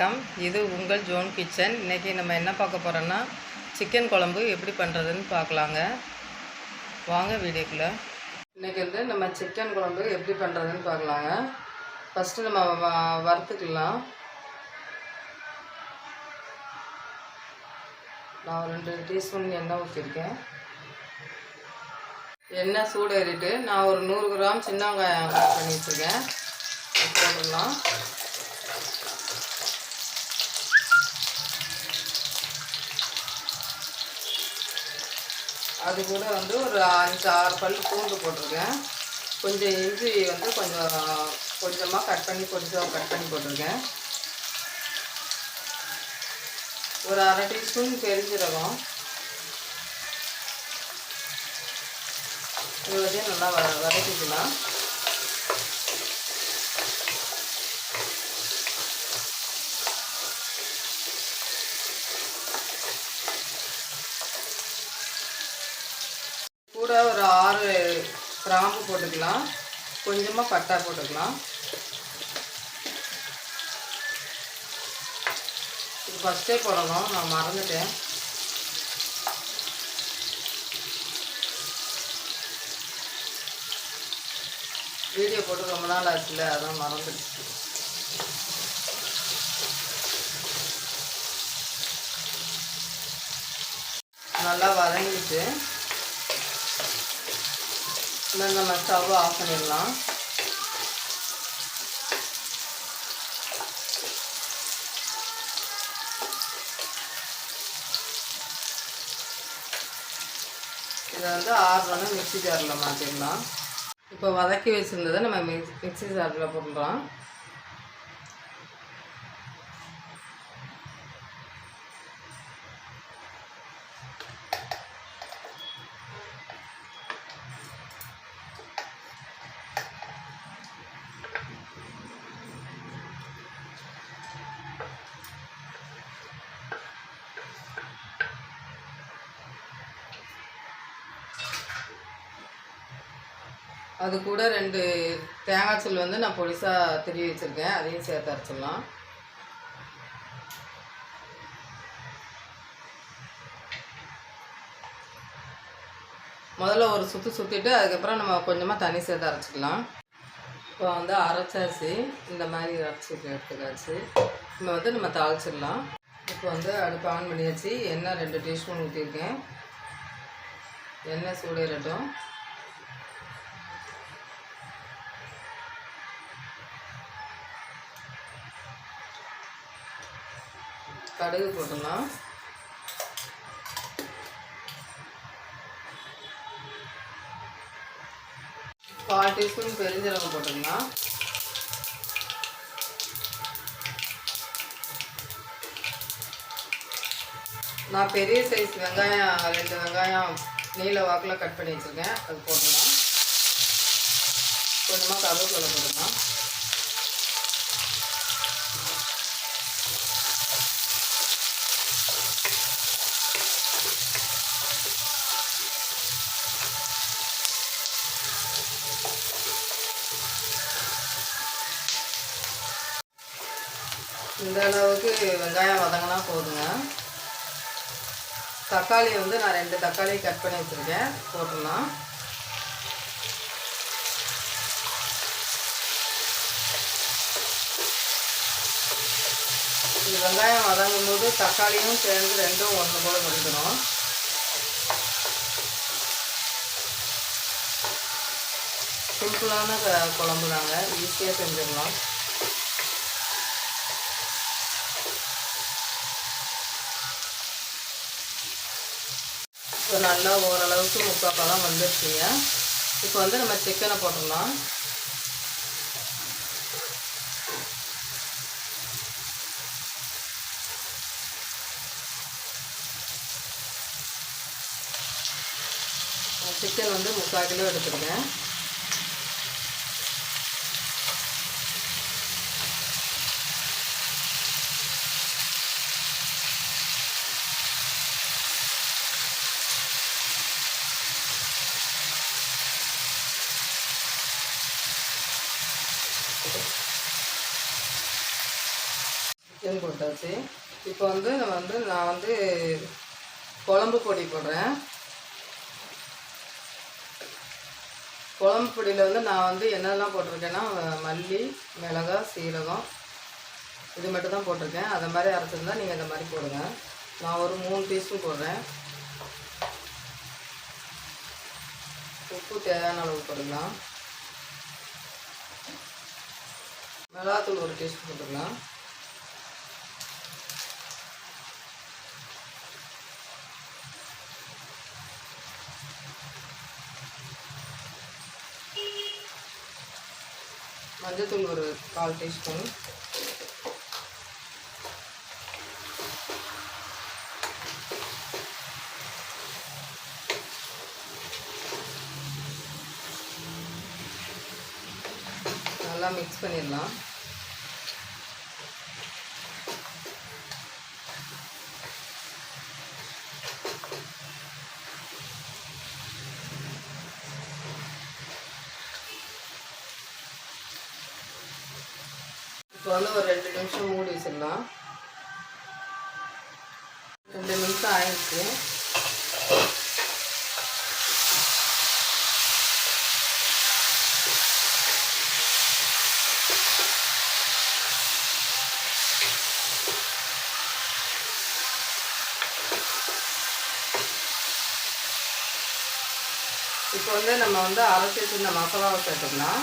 வணக்கம். இது உங்கள் ஜோன் கிச்சன். இன்றைக்கி நம்ம என்ன பார்க்க போகிறோன்னா சிக்கன் குழம்பு எப்படி பண்ணுறதுன்னு பார்க்கலாங்க. வாங்க வீடியோக்குள்ளே. இன்றைக்கி வந்து நம்ம சிக்கன் குழம்பு எப்படி பண்ணுறதுன்னு பார்க்கலாங்க. ஃபஸ்ட்டு நம்ம வ- வறுத்துக்கலாம். நான் ஒரு ரெண்டு டீஸ்பூன் எண்ணெய் ஊற்றிருக்கேன் எண்ணெய் சூடு ஏறிட்டு நான் ஒரு நூறு கிராம் சின்ன வெங்காயம் கட் பண்ணி வச்சுருக்கேன் அது கூட வந்து ஒரு அஞ்சு ஆறு பல் பூண்டு போட்டிருக்கேன். கொஞ்சம் இஞ்சி வந்து கொஞ்சம் கொஞ்சமாக கட் பண்ணி கொஞ்சம் கட் பண்ணி போட்டிருக்கேன். ஒரு அரை டீஸ்பூன் பெருஞ்சீரகம். இது வரையும் நல்லா வ வதக்கிக்கலாம் கூட ஒரு ஆறு கிராம்பு போட்டுக்கலாம். கொஞ்சமாக பட்டா போட்டுக்கலாம். இது ஃபஸ்ட்டே போடணும். நான் மறந்துட்டேன். வீடியோ போட்டு ரொம்ப நாள் ஆச்சுல அதான் மறந்துடுச்சு. நல்லா வதங்கிட்டு இந்த நம்ம ஸ்டவ் ஆஃப் பண்ணிடலாம். இதை வந்து ஆறுறோன்னு மிக்ஸி ஜாரில் மாற்றிடலாம் இப்போ வதக்கி வச்சுருந்ததை நம்ம மிக்ஸ் மிக்ஸி ஜாரில் போடலாம் அது கூட ரெண்டு தேங்காய் சில் வந்து நான் பொடிசாக திருவி வச்சுருக்கேன். அதையும் சேர்த்து அரைச்சிடலாம். முதல்ல ஒரு சுற்று சுற்றிட்டு அதுக்கப்புறம் நம்ம கொஞ்சமாக தண்ணி சேர்த்து அரைச்சிக்கலாம். இப்போ வந்து அரைச்சாச்சு. இந்த மாதிரி அரைச்சி எடுத்துக்காச்சு. இப்போ வந்து நம்ம தாளிச்சிடலாம். இப்போ வந்து அடுப்பு ஆன் பண்ணியாச்சு. எண்ணெய் ரெண்டு டீஸ்பூன் ஊற்றிருக்கேன் எண்ணெய் சூடேறட்டும். கடுகு போட்டுடலாம். கால் டீஸ்பூன் பெருஞ்சீரகம் போட்டுடலாம். நான் பெரிய சைஸ் வெங்காயம் ரெண்டு வெங்காயம் நீல வாக்கில் கட் பண்ணி வச்சுருக்கேன். அது போட்டுடலாம். கொஞ்சமாக கருவேப்பிலை போட்டுடலாம். இந்த அளவுக்கு வெங்காயம் வதங்கினா போதுங்க. தக்காளி வந்து நான் ரெண்டு தக்காளி கட் பண்ணி வச்சுருக்கேன். போட்டுடலாம். இது வெங்காயம் வதங்கும் போது தக்காளியும் சேர்ந்து ரெண்டும் ஒன்று போல வதக்கணும் சிம்பிளான க- குழம்பு தாங்க ஈஸியாக செஞ்சிடலாம். நல்லா ஓரளவுக்கு முக்கால் பழம் வந்துருச்சுங்க. இப்போ வந்து நம்ம சிக்கனை போட்டுடலாம் சிக்கன் வந்து முக்கால் கிலோ எடுத்துருக்கேன் சிக்கன் போட்டு போட்டாச்சு. இப்போ வந்து நம்ம வந்து நான் வந்து குழம்பு பொடி போடுறேன். குழம்பு பொடியில் வந்து நான் வந்து என்னெல்லாம் போட்டிருக்கேன்னா மல்லி மிளகாய் சீரகம் இது மட்டும் தான் போட்டிருக்கேன். அதை மாதிரி அரைச்சிருந்தா நீங்கள் இந்த மாதிரி போடுங்க. நான் ஒரு மூணு பீஸும் போடுறேன். உப்பு தேவையான அளவு போட்டுக்கலாம். மிளகாத்தூள் ஒரு டீஸ்பூன் போட்டுக்கலாம். மஞ்சத்தூள் ஒரு கால் டீஸ்பூன். நல்லா மிக்ஸ் பண்ணிடலாம். இப்போ வந்து ஒரு ரெண்டு நிமிஷம் மூடி வச்சிடலாம். ரெண்டு நிமிஷம் ஆயிடுச்சு. இப்போ வந்து நம்ம வந்து அரைச்சி வச்சிருந்த மசாலாவை சேர்த்துக்கலாம்.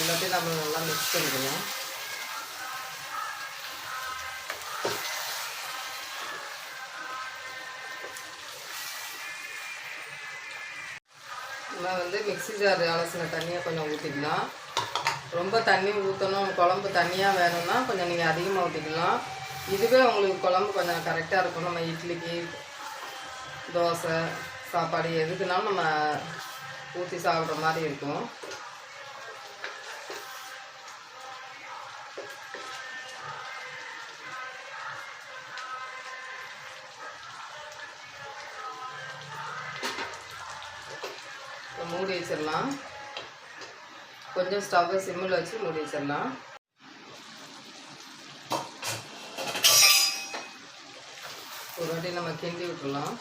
எல்லாத்தையும் நம்ம நல்லா மிக்ஸ் பண்ணிக்கணும். நம்ம வந்து மிக்ஸி ஜார் அலசின தண்ணியை கொஞ்சம் ஊற்றிக்கலாம் ரொம்ப தண்ணி ஊற்றணும் குழம்பு தண்ணியாக வேணும்னா கொஞ்சம் நீங்கள் அதிகமாக ஊற்றிக்கலாம் இதுவே உங்களுக்கு குழம்பு கொஞ்சம் கரெக்டாக இருக்கும். நம்ம இட்லிக்கு தோசை சாப்பாடு எதுக்குனாலும் நம்ம ஊற்றி சாப்பிட்ற மாதிரி இருக்கும். மூடி வச்சிடலாம். கொஞ்சம் ஸ்டவ்வை சிம்மில் வச்சு மூடி வச்சிடலாம். ஒரு வாட்டி நம்ம கிண்டி விட்டுடலாம்.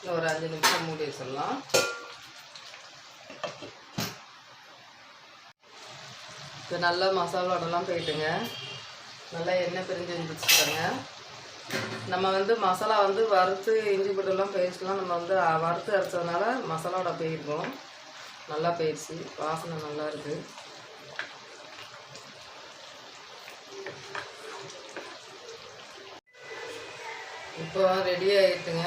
இன்னும் ஒரு அஞ்சு நிமிஷம் மூடி வச்சிடலாம். இப்போ நல்லா மசாலாவோடலாம் போயிட்டுங்க. நல்லா எண்ணெய் பிரிஞ்சு வந்துச்சு நம்ம வந்து மசாலா வந்து வறுத்து இஞ்சி போட்டுலாம் பேஸ்ட்லாம் நம்ம வந்து வறுத்து அரைச்சதுனால மசாலாவோட போயிருக்கோம். நல்லா போயிடுச்சு வாசனை நல்லா இருக்குது இப்போ ரெடி ஆகிட்டுங்க